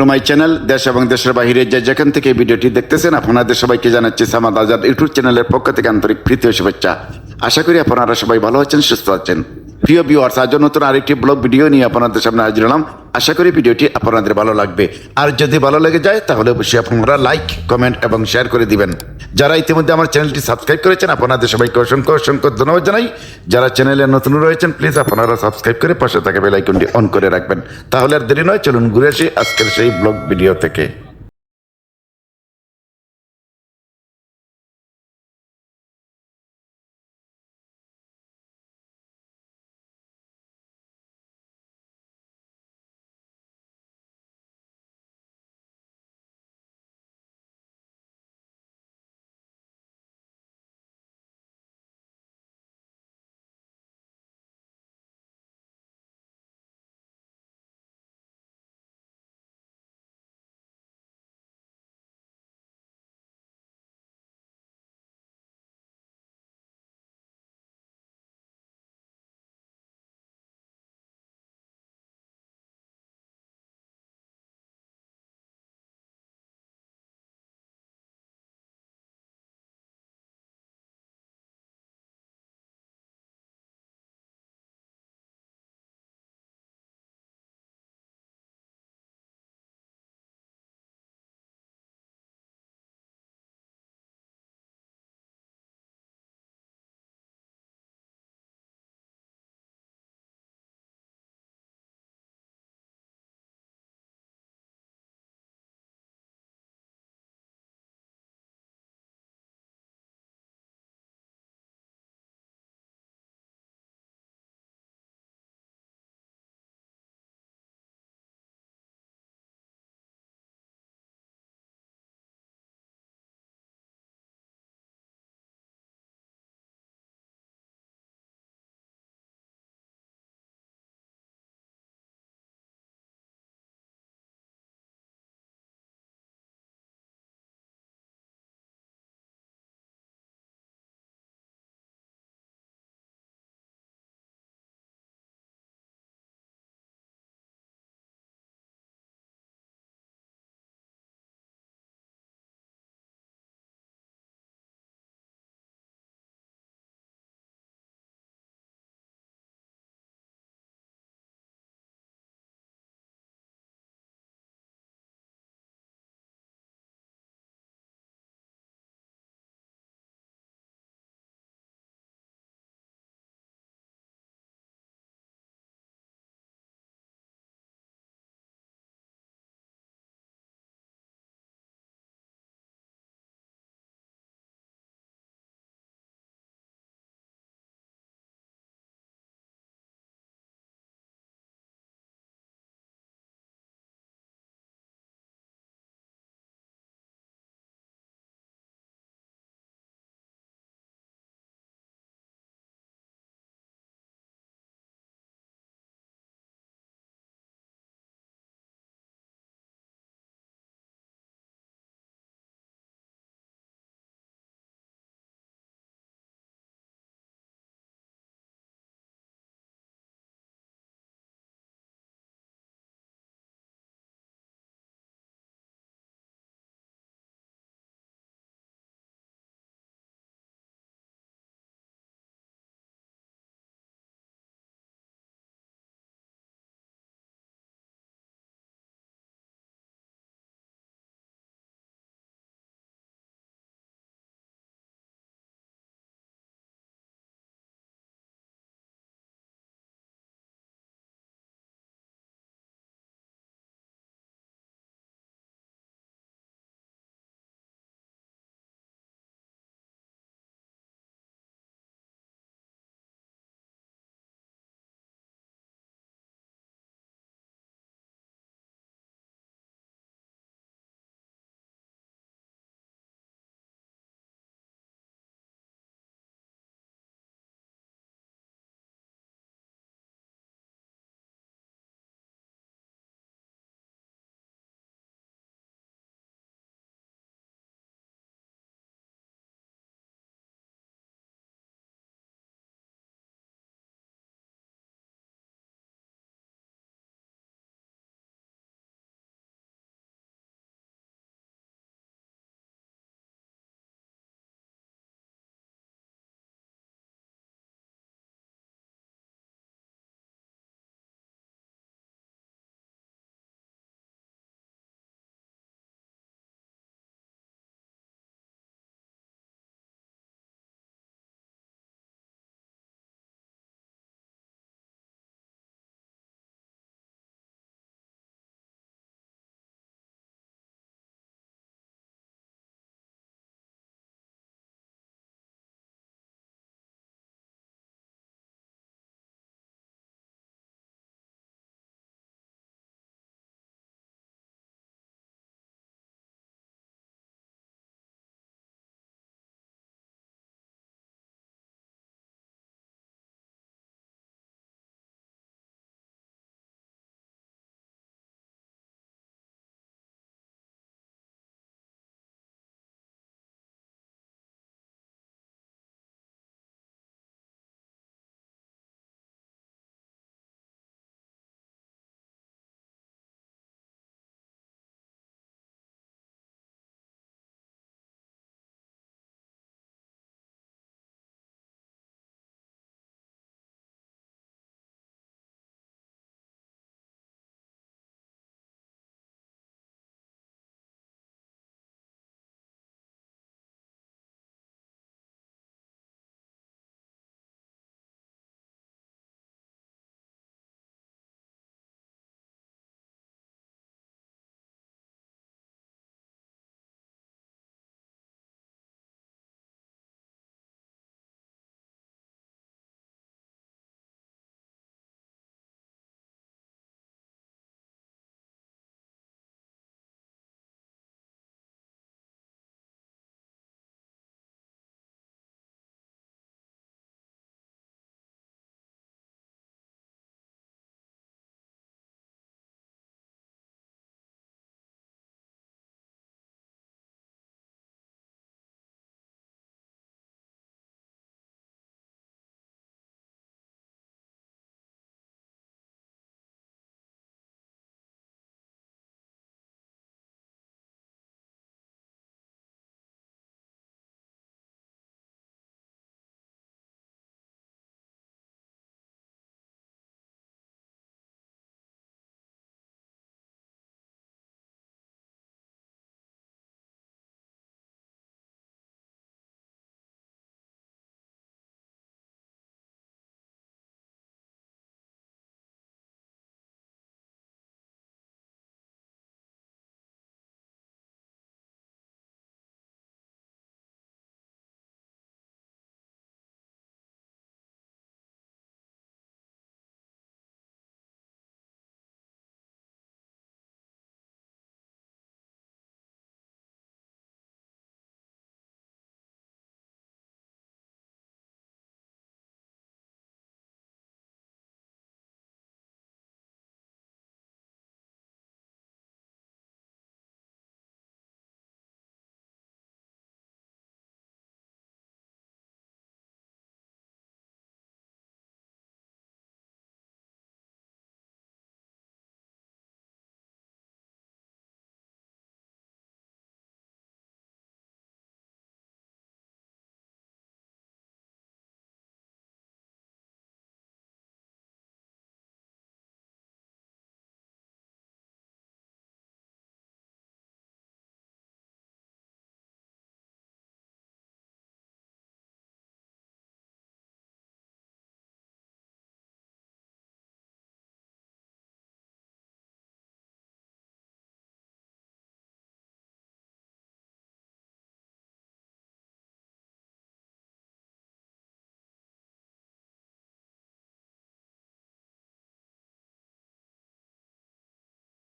Through my channel দেশ এবং দেশের বাহিরে যে যেখান থেকে ভিডিওটি দেখতেছেন, আপনাদের সবাইকে জানাচ্ছি সামাদ আজাদ ইউটিউব চ্যানেলের পক্ষ থেকে আন্তরিক প্রীতি শুভেচ্ছা। আশা করি আপনারা সবাই ভালো আছেন, সুস্থ আছেন। প্রিয় ভিউয়ার্স আজ নতুন আরেকটি ব্লগ ভিডিও নিয়ে আপনাদের সামনে হাজির হলাম। আশা করি ভিডিওটি আপনাদের ভালো লাগবে। আর যদি ভালো লেগে যায়, তাহলে অবশ্যই আপনারা লাইক কমেন্ট এবং শেয়ার করে দিবেন। যারা ইতিমধ্যে আমার চ্যানেলটি সাবস্ক্রাইব করেছেন, আপনাদের সবাইকে অসংখ্য অসংখ্য ধন্যবাদ জানাই। যারা চ্যানেলে নতুন রয়েছেন প্লিজ আপনারা সাবস্ক্রাইব করে পাশে থাকা বেল আইকনটি অন করে রাখবেন। তাহলে আর দেরি নয়, চলুন ঘুরে আসি আজকের সেই ব্লগ ভিডিও থেকে।